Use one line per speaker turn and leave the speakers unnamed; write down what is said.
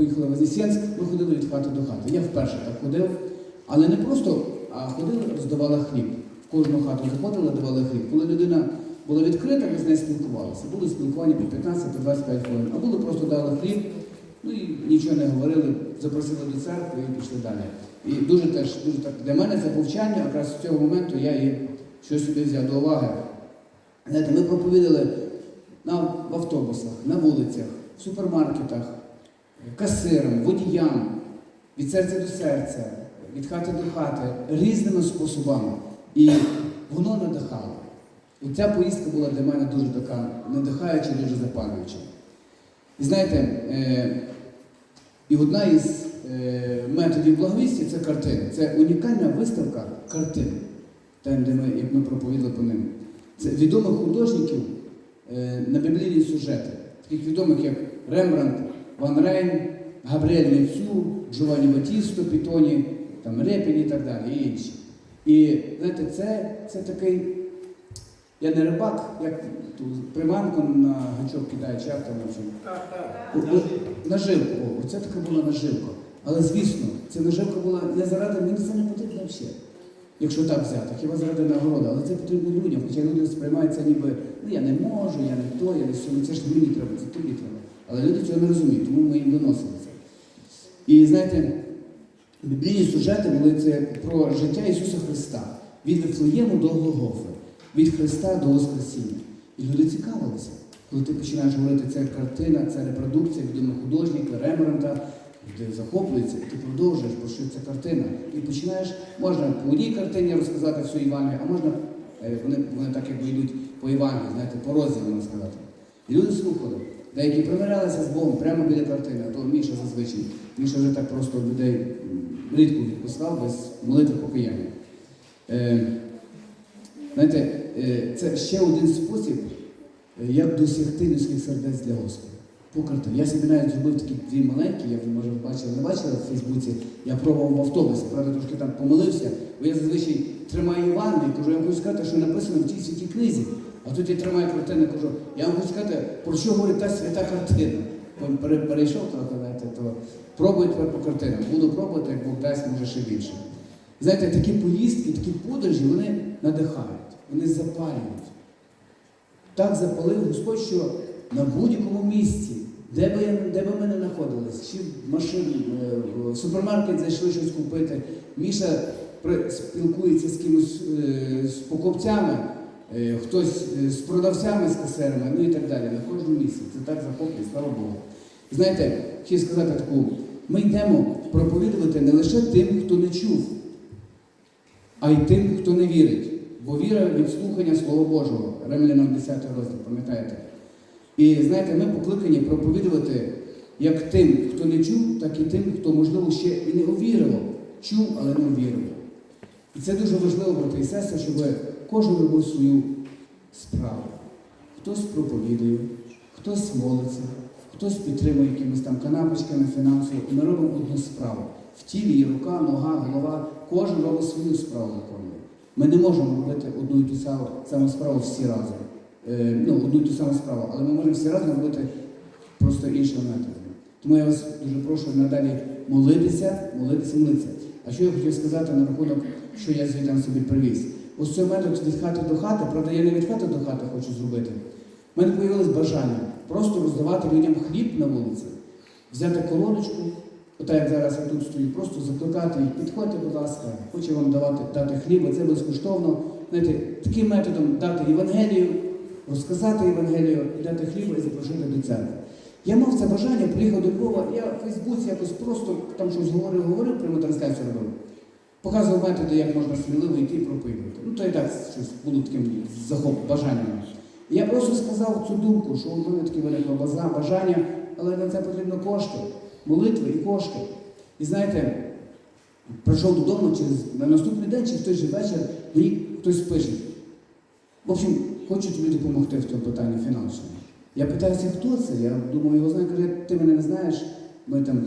поїхали в Вознесенськ, ми ходили від хати до хати. Я вперше так ходив, але не просто, а ходили, роздавали хліб. Кожну хату заходили, давали хліб. Коли людина була відкрита, ми з нею спілкувалися. Були спілкування по 15 по 25 хвилин, а були просто дали хліб, ну і нічого не говорили, запросили до церкви і пішли далі. І дуже теж дуже так для мене це повчання, якраз з цього моменту я і щось собі взяв до уваги. Знаєте, ми проповідали на, в автобусах, на вулицях, в супермаркетах, касирам, водіям, від серця до серця, від хати до хати, різними способами. І воно надихало. І ця поїздка була для мене дуже така надихаюча, дуже запалююча. І знаєте, е, і одна із е, методів благовісті це картини. Це унікальна виставка картин, там, де ми, як ми проповідали по ним. Це відомих художників е, на біблійні сюжети, таких відомих, як Рембрандт, Ван Рейн, Габріель Мецю, Джованні Батісто, Пітоні, там, Репін і так далі, і інші. І знаєте, це, це такий, я не рибак, як ту приманку на гачок кидає, чи як там в. О, о, Наживку, оце така була наживка. Але звісно, ця наживка була не заради, мені це не потрібно взагалі. Якщо так взяти, хіба заради нагороди, але це потрібно людям, хоча люди сприймають це ніби ну я не можу, я не то, я не сьо, ну, це ж мені треба, це тобі треба. Але люди цього не розуміють, тому ми їм доносимо це. І знаєте, біблійні сюжети були це про життя Ісуса Христа від Вифлеєму до Голгофи, від Христа до Воскресіння. І люди цікавилися. Коли ти починаєш говорити, це картина, це репродукція відомого художника, Рембранта, ти захоплюється, і ти продовжуєш, про що ця картина. І починаєш, можна по одній картині розказати всю Івангелію, а можна, е, вони, вони так якби йдуть по Івангелію, знаєте, по розділу сказати. І люди слухали. Деякі примирялися з Богом прямо біля картини, а то Міша зазвичай. Міша вже так просто людей рідко відпускав без молитви покаяння. Е, знаєте, е, це ще один спосіб, е, як досягти людських сердець для Господа. По. Я собі навіть зробив такі дві маленькі, я може бачили, не бачили в Фейсбуці, я пробував в автобусі, правда, трошки там помилився, бо я зазвичай тримаю Іван і кажу, я хочу сказати, що написано в тій святій книзі. А тут я тримаю картину, кажу, я хочу сказати, про що говорить та свята картина. Перейшов трохи, знаєте, то пробую тепер по картинам. Буду пробувати, як Бог дасть, може ще більше. Знаєте, такі поїздки, такі подорожі, вони надихають, вони запалюють. Так запалив Господь, що на будь-якому місці, де би, де би ми не знаходились, чи в машині, е, в супермаркет зайшли щось купити, Міша спілкується з кимось е, з покупцями, е, хтось з продавцями, з касерами, ну і так далі. На кожному місці. Це так захоплює, слава Богу. Знаєте, хотів сказати таку, ми йдемо проповідувати не лише тим, хто не чув, а й тим, хто не вірить. Бо віра від слухання Слова Божого, Римлянам 10 розділ, пам'ятаєте? І знаєте, ми покликані проповідувати як тим, хто не чув, так і тим, хто, можливо, ще і не увірував, чув, але не увірував. І це дуже важливо, брати і сестри, щоб кожен робив свою справу. Хтось проповідує, хтось молиться, хтось підтримує якимись там канапочками фінансово. І ми робимо одну справу. В тілі є рука, нога, голова. Кожен робить свою справу виконує. Ми не можемо робити одну і ту саму справу всі разом. Е, ну, одну і ту саму справу, але ми можемо всі разом робити просто іншими методами. Тому я вас дуже прошу надалі молитися, молитися, молитися. А що я хотів сказати на рахунок, що я звідти собі привіз? Ось цей метод від хати до хати, правда, я не від хати до хати хочу зробити. У мене з'явилось бажання просто роздавати людям хліб на вулиці, взяти колоночку, отак як зараз я тут стою, просто закликати їх, підходьте, будь ласка, хочу вам давати дати хліб, це безкоштовно. Знаєте, таким методом дати Євангелію, розказати Євангелію, і дати хліб і запросити до церкви. Я мав це бажання, приїхав до Львова, я в Фейсбуці якось просто там щось говорив, говорив, прямо трансляцію робив. Показував методи, як можна сміливо йти і проповідувати. Ну, то і так щось було таким захоп, бажанням. Я просто сказав цю думку, що у мене таке база, бажання, але на це потрібно кошти, молитви і кошти. І знаєте, прийшов додому через на наступний день, чи в той же вечір, мені хтось пише. В общем, хочу мені допомогти в цьому питанні фінансово. Я питаюся, хто це? Я думаю, його знаю, каже, ти мене не знаєш. Ми там